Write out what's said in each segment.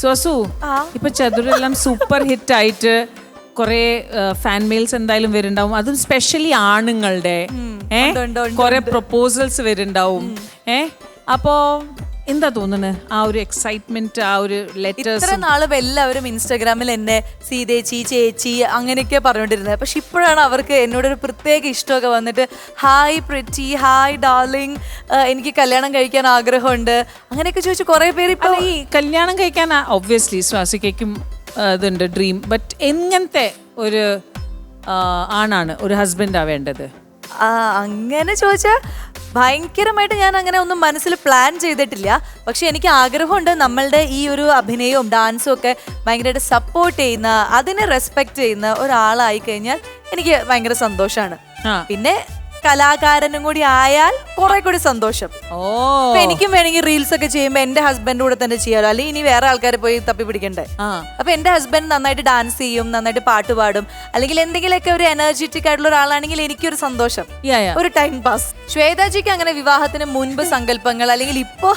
സ്വസു ഇപ്പൊ ചതുരെല്ലാം super hit ആയിട്ട് കുറെ ഫാൻ മെയിൽസ് എന്തായാലും വരുന്നുണ്ടാവും. അതും സ്പെഷ്യലി ആണുങ്ങളുടെ ഏഹ് കുറെ പ്രൊപ്പോസൽസ് വരുന്നുണ്ടാവും. ഏഹ് അപ്പോ എന്താ തോന്നുന്നത് ആ ഒരു എക്സൈറ്റ്മെന്റ് ആ ഒരു ഇത്ര ലെറ്റേഴ്സ് നാളും എല്ലാവരും ഇൻസ്റ്റാഗ്രാമിൽ എന്നെ സീതേച്ചി ചേച്ചി അങ്ങനെയൊക്കെ പറഞ്ഞുകൊണ്ടിരുന്നത് പക്ഷെ ഇപ്പോഴാണ് അവർക്ക് എന്നോടൊരു പ്രത്യേക ഇഷ്ടമൊക്കെ വന്നിട്ട് ഹായ് പ്രിറ്റി ഹായ് ഡാർലിംഗ് എനിക്ക് കല്യാണം കഴിക്കാൻ ആഗ്രഹമുണ്ട്. അങ്ങനെയൊക്കെ ചോദിച്ചു കുറെ പേര് ഇപ്പൊ ഈ കല്യാണം കഴിക്കാൻ ഒബ്വിയസ്ലി ശ്വാസിക്കും ഇതുണ്ട് ഡ്രീം ബട്ട് എങ്ങനത്തെ ഒരു ആണാണ് ഒരു ഹസ്ബൻഡാ വേണ്ടത്? അങ്ങനെ ചോദിച്ചാൽ ഭയങ്കരമായിട്ട് ഞാൻ അങ്ങനെ ഒന്നും മനസ്സിൽ പ്ലാൻ ചെയ്തിട്ടില്ല. പക്ഷെ എനിക്ക് ആഗ്രഹമുണ്ട് നമ്മളുടെ ഈ ഒരു അഭിനയവും ഡാൻസും ഒക്കെ ഭയങ്കരമായിട്ട് സപ്പോർട്ട് ചെയ്യുന്ന അതിനെ റെസ്പെക്ട് ചെയ്യുന്ന ഒരാളായി കഴിഞ്ഞാൽ എനിക്ക് ഭയങ്കര സന്തോഷമാണ് പിന്നെ കലാകാരനും കൂടി ആയാൽ കുറെ കൂടി സന്തോഷം. ഓ. എനിക്കും വേണമെങ്കിൽ റീൽസ് ഒക്കെ ചെയ്യുമ്പോൾ എന്റെ ഹസ്ബൻഡ് കൂടെ തന്നെ ചെയ്യാലോ. അല്ലെങ്കിൽ ഇനി വേറെ ആൾക്കാരെ പോയി തപ്പി പിടിക്കണ്ടേ? ആ. അപ്പൊ എന്റെ ഹസ്ബൻഡ് നന്നായിട്ട് ഡാൻസ് ചെയ്യും നന്നായിട്ട് പാട്ട് പാടും. അല്ലെങ്കിൽ എന്തെങ്കിലുമൊക്കെ ഒരു എനർജറ്റിക് ആയിട്ടുള്ള ഒരാളാണെങ്കിൽ എനിക്കൊരു സന്തോഷം. ഒരു ടൈം പാസ് ശ്വേതാജിക്ക് അങ്ങനെ വിവാഹത്തിന് മുൻപ് സങ്കല്പങ്ങൾ അല്ലെങ്കിൽ ഇപ്പോ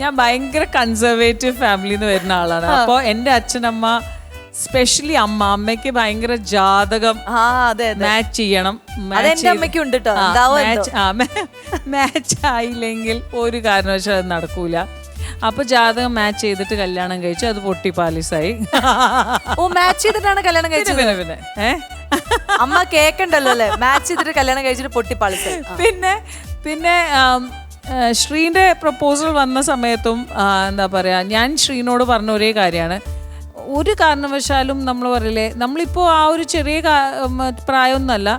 ഞാൻ ഭയങ്കര കൺസർവേറ്റീവ് ഫാമിലിന്ന് വരുന്ന ആളാണ്. അപ്പോൾ എന്റെ അച്ഛനമ്മ സ്പെഷ്യലി അമ്മ അമ്മയ്ക്ക് ഭയങ്കര ജാതകം ആ അതെ അതെ. മാച്ച് ചെയ്യണം. അതെന്റെ അമ്മയ്ക്കും ഉണ്ട് കേട്ടോ എന്താവോ എന്തോ. മാച്ച് ആയില്ലെങ്കിൽ ഒരു കാരണവശാലും അത് നടക്കൂല. അപ്പൊ ജാതകം മാച്ച് ചെയ്തിട്ട് കല്യാണം കഴിച്ചു. അത് പൊട്ടി പാലിസായി ഓ മാച്ച് ചെയ്തിട്ടാണ് കല്യാണം കഴിച്ചത്? പിന്നെ പിന്നെ. അമ്മ കേക്കണ്ടല്ലോ അല്ലേ? മാച്ച് ചെയ്തിട്ട് കല്യാണം കഴിച്ചിട്ട് പൊട്ടിപ്പാളിച്ച് പിന്നെ പിന്നെ ആം, ആ, ശ്രീന്റെ പ്രപ്പോസൽ വന്ന സമയത്തും ആ, എന്താ പറയാ ഞാൻ ശ്രീനോട് പറഞ്ഞ ഒരേ കാര്യമാണ്. ഒരു കാരണവശാലും നമ്മൾ പറയില്ലേ നമ്മളിപ്പോൾ ആ ഒരു ചെറിയ പ്രായമൊന്നുമല്ല.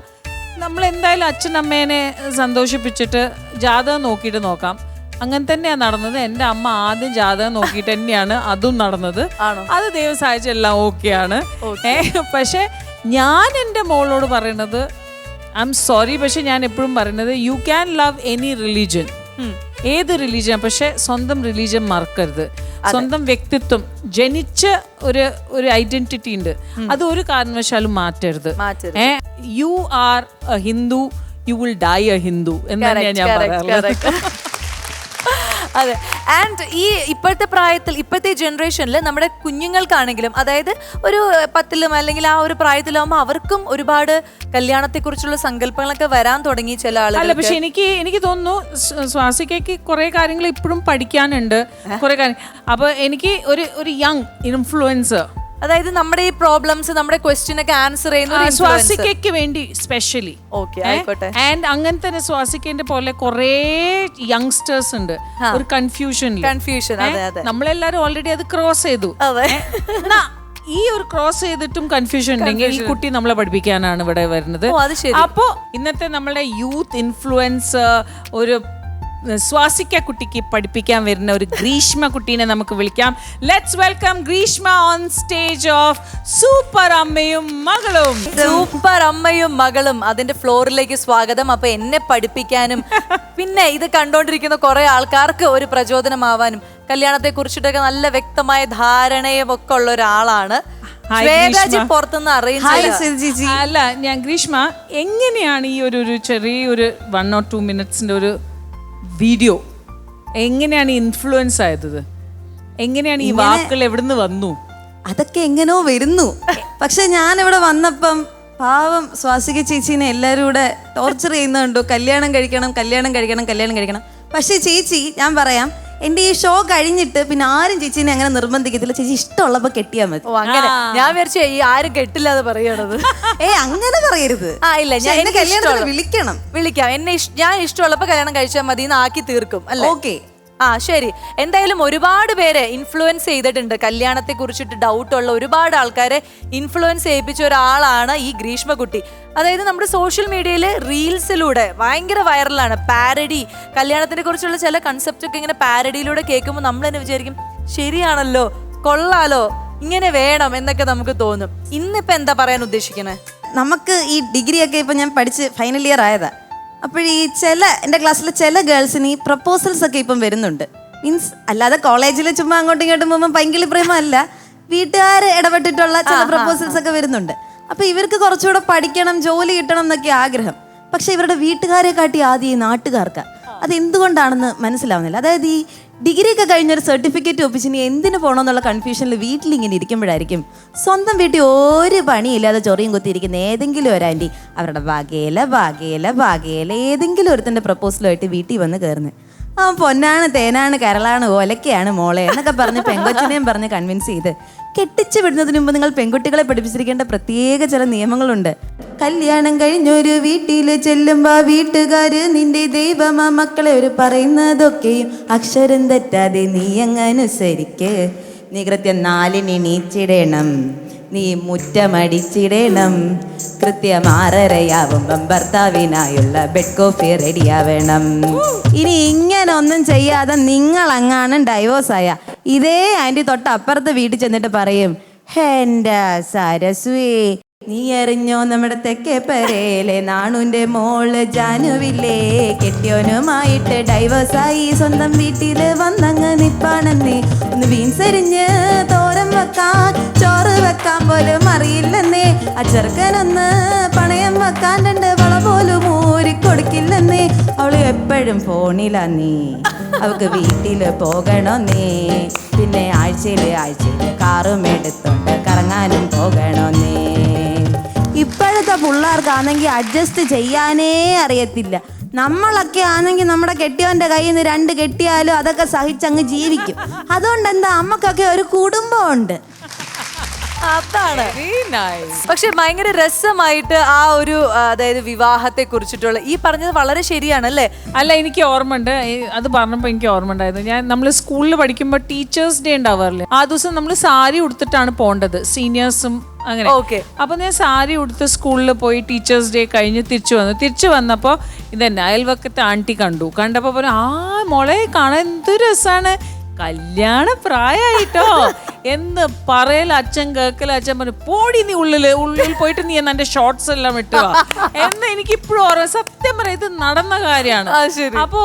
നമ്മൾ എന്തായാലും അച്ഛനമ്മേനെ സന്തോഷിപ്പിച്ചിട്ട് ജാതകം നോക്കിയിട്ട് നോക്കാം. അങ്ങനെ തന്നെയാണ് നടന്നത്. എന്റെ അമ്മ ആദ്യം ജാതകം നോക്കിയിട്ട് തന്നെയാണ് അതും നടന്നത്. അത് ദൈവം സഹായിച്ചെല്ലാം ഓക്കെയാണ്. പക്ഷെ ഞാൻ എന്റെ മോളോട് പറയണത് ഐ എം സോറി പക്ഷെ ഞാൻ എപ്പോഴും പറയുന്നത് you can love any religion ഏത് റിലീജിയൻ പക്ഷെ സ്വന്തം റിലീജിയൻ മറക്കരുത്. സ്വന്തം വ്യക്തിത്വം ജനിച്ച ഒരു ഒരു ഐഡന്റിറ്റി ഉണ്ട്. അത് ഒരു കാരണവശാലും മാറ്റരുത്. ഏ? You are a Hindu you will die a Hindu എന്നാണ് ഞാൻ പറയാറുള്ളത്. അതെ. ആൻഡ് ഈ ഇപ്പോഴത്തെ പ്രായത്തിൽ ഇപ്പോഴത്തെ ജനറേഷനിൽ നമ്മുടെ കുഞ്ഞുങ്ങൾക്കാണെങ്കിലും അതായത് ഒരു പത്തിലും അല്ലെങ്കിൽ ആ ഒരു പ്രായത്തിലാവുമ്പോൾ അവർക്കും ഒരുപാട് കല്യാണത്തെക്കുറിച്ചുള്ള സങ്കല്പങ്ങളൊക്കെ വരാൻ തുടങ്ങി ചില അല്ല ആളുകൾ പക്ഷെ എനിക്ക് എനിക്ക് തോന്നുന്നു സ്വാസികയ്ക്ക് കുറെ കാര്യങ്ങൾ ഇപ്പോഴും പഠിക്കാനുണ്ട്. കുറെ കാര്യം അപ്പൊ എനിക്ക് ഒരു ഒരു യങ് ഇൻഫ്ലുവൻസർ അതായത് നമ്മുടെ ഈ പ്രോബ്ലംസ് നമ്മുടെ ക്വസ്റ്റ്യൻ ഒക്കെ ആൻസർ ചെയ്യുന്ന സ്വാസിക്കയ്ക്ക് സ്വാസികയ്ക്ക് വേണ്ടി സ്പെഷ്യലി ഓക്കെ ആയിക്കോട്ടെ. ആൻഡ് അങ്ങനെ തന്നെ സ്വാസിക്കേന്റെ പോലെ കുറേ യങ്സ്റ്റേഴ്സ് ഉണ്ട്. ഒരു കൺഫ്യൂഷൻ കൺഫ്യൂഷൻ നമ്മളെല്ലാരും ഓൾറെഡി അത് ക്രോസ് ചെയ്തു. ഈ ഒരു ക്രോസ് ചെയ്തിട്ടും കൺഫ്യൂഷൻ ഉണ്ടെങ്കിൽ ഈ കുട്ടി നമ്മളെ പഠിപ്പിക്കാനാണ് ഇവിടെ വരുന്നത്. അപ്പോ ഇന്നത്തെ നമ്മുടെ യൂത്ത് ഇൻഫ്ലുവൻസ് ഒരു സ്വാസിക്ക കുട്ടിക്ക് പഠിപ്പിക്കാൻ വരുന്ന ഒരു ഗ്രീഷ്മ കുട്ടീനെ നമുക്ക് വിളിക്കാം. Let's welcome Greeshma on stage of super അമ്മയും മകളും സൂപ്പർ അമ്മയും മകളും അതിന്റെ ഫ്ലോറിലേക്ക് സ്വാഗതം. അപ്പൊ എന്നെ പഠിപ്പിക്കാനും പിന്നെ ഇത് കണ്ടോണ്ടിരിക്കുന്ന കുറെ ആൾക്കാർക്ക് ഒരു പ്രചോദനമാവാനും കല്യാണത്തെ കുറിച്ചിട്ടൊക്കെ നല്ല വ്യക്തമായ ധാരണയും ഒക്കെ ഉള്ള ഒരാളാണ്. അല്ല ഞാൻ ഗ്രീഷ്മ എങ്ങനെയാണ് ഈ ഒരു ഒരു ചെറിയൊരു വൺ ഓർ ടു മിനിറ്റ്സിന്റെ ഒരു വീഡിയോ എങ്ങനെയാണ് ഇൻഫ്ലുവൻസ് ആയത്? എങ്ങനെയാണ് ഈ വാക്കുകൾ എവിടുന്ന് വന്നു? അതൊക്കെ എങ്ങനെയോ വരുന്നു. പക്ഷെ ഞാൻ ഇവിടെ വന്നപ്പം പാവം സ്വാസിക ചേച്ചീനെ എല്ലാവരും കൂടെ ടോർച്ചർ ചെയ്യുന്നുണ്ടോ. കല്യാണം കഴിക്കണം കല്യാണം കഴിക്കണം കല്യാണം കഴിക്കണം. പക്ഷേ ചേച്ചി ഞാൻ പറയാം എന്റെ ഈ ഷോ കഴിഞ്ഞിട്ട് പിന്നെ ആരും ചേച്ചിനെ അങ്ങനെ നിർബന്ധിക്കത്തില്ല. ചേച്ചി ഇഷ്ടമുള്ളപ്പോ കെട്ടിയാൽ മതി. ഓ അങ്ങനെ. ഞാൻ വിചാരിച്ചു ഈ ആരും കെട്ടില്ലാതെ പറയണത്. ഏ അങ്ങനെ പറയരുത്. ആ ഇല്ല ഞാൻ എന്നെ കല്യാണത്തിന് വിളിക്കണം. വിളിക്കാം. എന്നെ ഇഷ്- ഞാൻ ഇഷ്ടമുള്ളപ്പോ കല്യാണം കഴിച്ചാൽ മതി എന്ന് ആക്കി തീർക്കും അല്ലേ? ഓക്കെ. ആ ശരി. എന്തായാലും ഒരുപാട് പേരെ ഇൻഫ്ലുവൻസ് ചെയ്തിട്ടുണ്ട്. കല്യാണത്തെ കുറിച്ചിട്ട് ഡൗട്ട് ഉള്ള ഒരുപാട് ആൾക്കാരെ ഇൻഫ്ലുവൻസ് ചെയ്യിപ്പിച്ച ഒരാളാണ് ഈ ഗ്രീഷ്മകുട്ടി. അതായത് നമ്മുടെ സോഷ്യൽ മീഡിയയിൽ റീൽസിലൂടെ ഭയങ്കര വൈറലാണ് പാരഡി കല്യാണത്തിനെ കുറിച്ചുള്ള ചില കൺസെപ്റ്റ് ഒക്കെ ഇങ്ങനെ പാരഡിയിലൂടെ കേൾക്കുമ്പോൾ നമ്മൾ തന്നെ വിചാരിക്കും ശരിയാണല്ലോ കൊള്ളാലോ ഇങ്ങനെ വേണം എന്നൊക്കെ നമുക്ക് തോന്നും. ഇന്നിപ്പോ എന്താ പറയാൻ ഉദ്ദേശിക്കുന്നത് നമുക്ക് ഈ ഡിഗ്രി ഒക്കെ ഇപ്പം ഞാൻ പഠിച്ച് ഫൈനൽ ഇയർ ആയതാ. അപ്പോൾ ഈ ചില എന്റെ ക്ലാസ്സിലെ ചില ഗേൾസിന് ഈ പ്രപ്പോസൽസ് ഒക്കെ ഇപ്പം വരുന്നുണ്ട്. മീൻസ് അല്ലാതെ കോളേജിൽ ചുമ്മാ അങ്ങോട്ടും ഇങ്ങോട്ടും പോകുമ്പോൾ പൈങ്കിളി പ്രേമല്ല വീട്ടുകാർ ഇടപെട്ടിട്ടുള്ള ചില പ്രപ്പോസൽസ് ഒക്കെ വരുന്നുണ്ട്. അപ്പോൾ ഇവർക്ക് കുറച്ചുകൂടെ പഠിക്കണം ജോലി കിട്ടണം എന്നൊക്കെ ആഗ്രഹം. പക്ഷെ ഇവരുടെ വീട്ടുകാരെ കാട്ടി ആദ്യം ഈ നാട്ടുകാർക്ക്. അത് എന്തുകൊണ്ടാണെന്ന് മനസ്സിലാവുന്നില്ല. അതായത് ഈ ഡിഗ്രി ഒക്കെ കഴിഞ്ഞൊരു സർട്ടിഫിക്കറ്റ് ഒപ്പിച്ച് ഇനി എന്തിനു പോകണമെന്നുള്ള കൺഫ്യൂഷനിൽ വീട്ടിൽ ഇങ്ങനെ ഇരിക്കുമ്പോഴായിരിക്കും. സ്വന്തം വീട്ടിൽ ഒരു പണിയില്ലാതെ ചൊറിയും കുത്തിയിരിക്കുന്ന ഏതെങ്കിലും ഒരു ആന്റി അവരുടെ വകയില വകയില വകയില ഏതെങ്കിലും ഒരുത്തിന്റെ പ്രപ്പോസലുമായിട്ട് വീട്ടിൽ വന്ന് കയറുന്നത് ആ പൊന്നാണ് തേനാണ് കരളാണ് ഓലക്കയാണ് മോളെ എന്നൊക്കെ പറഞ്ഞ് പെങ്കൊച്ചിനെയും പറഞ്ഞ് കൺവിൻസ് ചെയ്ത്. കെട്ടിച്ചു വിടുന്നതിന് മുമ്പ് നിങ്ങൾ പെൺകുട്ടികളെ പഠിപ്പിച്ചിരിക്കേണ്ട പ്രത്യേക ചില നിയമങ്ങളുണ്ട്. കല്യാണം കഴിഞ്ഞൊരു വീട്ടിൽ ചെല്ലുമ്പോ വീട്ടുകാര് നിന്റെ ദൈവമാ മക്കളെ ഒരു പറയുന്നതൊക്കെയും അക്ഷരം തെറ്റാതെ നീ അങ്ങ് അനുസരിക്ക് നീ കൃത്യം നാലിന് എണീച്ചിടണം. നീ മുറ്റമടിച്ചിടണം. കൃത്യം ആറരയാവുമ്പം ഭർത്താവിനായുള്ള ബെഡ് കോഫി റെഡിയാവണം ഇനി ഇങ്ങനെ ഒന്നും ചെയ്യാതെ നിങ്ങൾ അങ്ങാണ് ഡൈവോഴ്സ് ആയ. ഇതേ ആന്റി തൊട്ട് അപ്പുറത്തെ വീട്ടിൽ ചെന്നിട്ട് പറയും എന്റെ സരസ്വേ നീ അറിഞ്ഞോ നമ്മുടെ തെക്കേ പെരേലെ നാണുന്റെ മോൾ ജാനുവില്ലേ? കെട്ടിയോനുമായിട്ട് ഡൈവേഴ്സായി സ്വന്തം വീട്ടിൽ വന്നങ്ങ് നിപ്പാണെന്നേ. ഒന്ന് വീൻസരിഞ്ഞ് തോരം വെക്കാൻ ചോറ് വെക്കാൻ പോലും അറിയില്ലെന്നേ. ആ ചെറുക്കനൊന്ന് പണയം വെക്കാൻ രണ്ട് വള പോലും ഊരിക്കൊടുക്കില്ലെന്നേ. അവൾ എപ്പോഴും ഫോണിലാ നീ. അവക്ക് വീട്ടിൽ പോകണോ നീ പിന്നെ ആഴ്ചയിൽ ആഴ്ചയിൽ കാറും എടുത്തോണ്ട് കറങ്ങാനും പോകണോ നീ ഇപ്പോഴത്തെ പിള്ളേർക്കാണെങ്കിൽ അഡ്ജസ്റ്റ് ചെയ്യാനേ അറിയത്തില്ല. നമ്മളൊക്കെ ആണെങ്കിൽ നമ്മുടെ കെട്ടിയവന്റെ കയ്യിൽ നിന്ന് രണ്ട് കെട്ടിയാലും അതൊക്കെ സഹിച്ചങ്ങ് ജീവിക്കും. അതുകൊണ്ട് എന്താ ഒരു കുടുംബമുണ്ട്. അതാണ്. പക്ഷെ ഭയങ്കര രസമായിട്ട് ആ ഒരു അതായത് വിവാഹത്തെ കുറിച്ചിട്ടുള്ള ഈ പറഞ്ഞത് വളരെ ശരിയാണ് ശരിയാണല്ലേ? അല്ല എനിക്ക് ഓർമ്മ ഉണ്ട് അത് പറഞ്ഞപ്പോൾ എനിക്ക് ഓർമ്മ ഉണ്ടായിരുന്നു ഞാൻ നമ്മൾ സ്കൂളിൽ പഠിക്കുമ്പോൾ ടീച്ചേഴ്സ് ഡേ ഉണ്ടാവാറില്ലേ? ആ ദിവസം നമ്മൾ സാരി ഉടുത്തിട്ടാണ് പോകേണ്ടത് സീനിയേഴ്സും അങ്ങനെ. ഓക്കെ. അപ്പൊ ഞാൻ സാരി ഉടുത്ത് സ്കൂളിൽ പോയി ടീച്ചേഴ്സ് ഡേ കഴിഞ്ഞ് തിരിച്ചു വന്നു. തിരിച്ചു വന്നപ്പോൾ ഇതന്നെ അയൽവക്കത്തെ ആണ്ടി കണ്ടു. കണ്ടപ്പോൾ പറഞ്ഞു ആ മോളെ കാണാൻ എന്ത് രസാണ്. കല്യാണ പ്രായമായിട്ടോ എന്ന് പറയല അച്ഛൻ കേക്കല അച്ഛൻ പറഞ്ഞു പോടി നീ ഉള്ളിൽ ഉള്ളിൽ പോയിട്ട് നീ എന്നെ എന്റെ ഷോർട്സ് എല്ലാം ഇട്ടുക എന്ന് എനിക്ക് ഇപ്പോഴും ഓർമ്മ സത്യം പറയാം ഇത് നടന്ന കാര്യമാണ്. അപ്പോ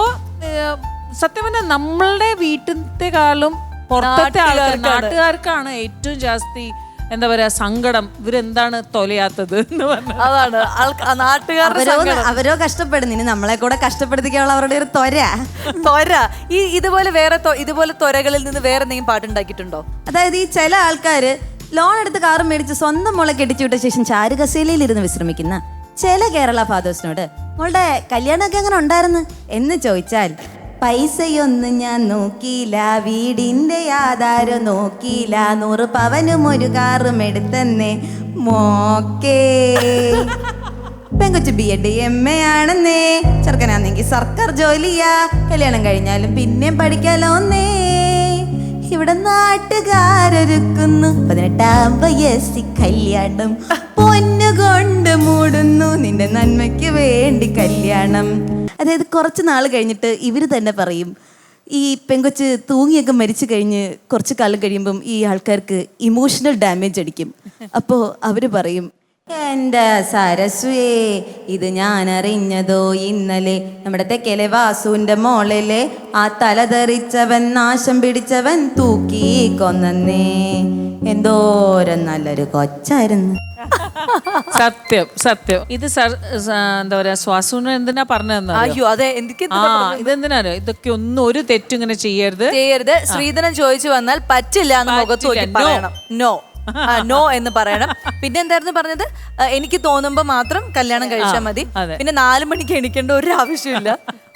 സത്യം പറഞ്ഞാൽ നമ്മളുടെ വീട്ടിലത്തെക്കാളും പുറത്തെ ആൾക്കാർ. നാട്ടുകാർക്കാണ് ഏറ്റവും ജാസ്തി എന്താ പറയാ സങ്കടം. ഇവരെന്താണ് തൊലയാത്തത് എന്ന് പറഞ്ഞു. അതാണ്. ആൾക്ക- നാട്ടുകാരുടെ അവരോ സങ്കടം. അവരോ കഷ്ടപ്പെടുന്നു. ഇനി നമ്മളെ കൂടെ കഷ്ടപ്പെടുത്തിക്കാനുള്ള അവരുടെ ഒരു ത്വര. തൊര ഈ ഇതുപോലെ വേറെ തൊ- ഇതുപോലെ തൊരകളിൽ നിന്ന് വേറെ എന്തെങ്കിലും പാട്ടുണ്ടാക്കിയിട്ടുണ്ടോ? അതായത് ഈ ചില ആൾക്കാര് ലോൺ എടുത്ത് കാറ് മേടിച്ച് സ്വന്തം മോളെ കെട്ടിച്ചു വിട്ട ശേഷം ചാരുകസേലയിൽ ഇരുന്ന് വിശ്രമിക്കുന്ന ചില കേരള ഫാദേഴ്സിനോട് മോളുടെ കല്യാണമൊക്കെ എങ്ങനെ ഉണ്ടായിരുന്നു? എന്ന് ചോദിച്ചാൽ പൈസയൊന്നും ഞാൻ നോക്കിയില്ല. വീടിന്റെ ആധാരം നോക്കിയില്ല. നൂറ് പവനും ഒരു കാറും എടുത്തന്നെ. മോക്കേ. പെങ്കുച്ചു ബി എഡ് എം എ ആണെന്നേ. ചെറുക്കനാന്നെങ്കിൽ സർക്കാർ ജോലിയാ. കല്യാണം കഴിഞ്ഞാലും പിന്നെയും പഠിക്കാലോന്നേ. ഇവിടെ നാട്ടുകാരൊരുക്കുന്നു. പതിനെട്ടാം വയസ്സി കല്യാണം. പൊന്നുകൊണ്ട് മൂടുന്നു. നിന്റെ നന്മയ്ക്ക് വേണ്ടി കല്യാണം. അതായത് കുറച്ച് നാൾ കഴിഞ്ഞിട്ട് ഇവർ തന്നെ പറയും ഈ പെങ്കൊച്ച് തൂങ്ങിയൊക്കെ മരിച്ചു കഴിഞ്ഞ് കുറച്ച് കാലം കഴിയുമ്പം ഈ ആൾക്കാർക്ക് ഇമോഷണൽ ഡാമേജ് അടിക്കും. അപ്പോൾ അവർ പറയും എന്റെ സരസ്വേ ഇത് ഞാൻ അറിഞ്ഞതോ ഇന്നലെ? നമ്മുടെ തെക്കലെ വാസുവിന്റെ മോളിലെ ആ തലതെറിച്ചവൻ നാശം പിടിച്ചവൻ തൂക്കി കൊന്നേ എന്തോരം നല്ലൊരു കൊച്ചായിരുന്നു. സത്യം സത്യം. ഇത് സർ- എന്താ പറയാ ശ്വാസൂന് എന്തിനാ പറഞ്ഞതെന്ന് അയ്യോ അതെ എനിക്ക് ആ ഇതെന്തിനാരോ ഇതൊക്കെ ഒന്നും ഒരു തെറ്റും ഇങ്ങനെ ചെയ്യരുത്. ചെയ്യരുത്. ശ്രീധരൻ ചോദിച്ചു വന്നാൽ പറ്റില്ല എന്ന് മുഖത്ത് നോക്കി പറ്റില്ല, no. പറയണം. നോ നോ എന്ന് പറയണം. പിന്നെ എന്തായിരുന്നു പറഞ്ഞത്? ആ, എനിക്ക് തോന്നുമ്പോ മാത്രം കല്യാണം കഴിച്ചാൽ മതി. അതെ. പിന്നെ നാലു മണിക്ക് എണിക്കേണ്ട ഒരു ആവശ്യമില്ല.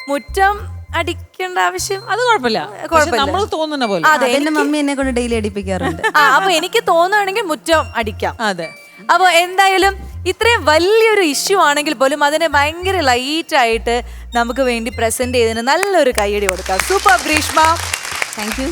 മുറ്റം അടിക്കേണ്ട ആവശ്യം അത് കുഴപ്പമില്ല. കുഴപ്പമില്ല. നമ്മൾ തോന്നുന്ന പോലെ. അതെ എന്റെ മമ്മി എന്നെ കൊണ്ട് ഡെയിലി അടിപ്പിക്കാറുണ്ട്. ആ അപ്പൊ എനിക്ക് തോന്നുകയാണെങ്കിൽ മുറ്റം അടിക്കാം. അതെ. അപ്പോൾ എന്തായാലും ഇത്രയും വലിയൊരു ഇഷ്യൂ ആണെങ്കിൽ പോലും അതിനെ ഭയങ്കര ലൈറ്റായിട്ട് നമുക്ക് വേണ്ടി പ്രസന്റ് ചെയ്തതിന് നല്ലൊരു കൈയടി കൊടുക്കാം. Super Greeshma thank you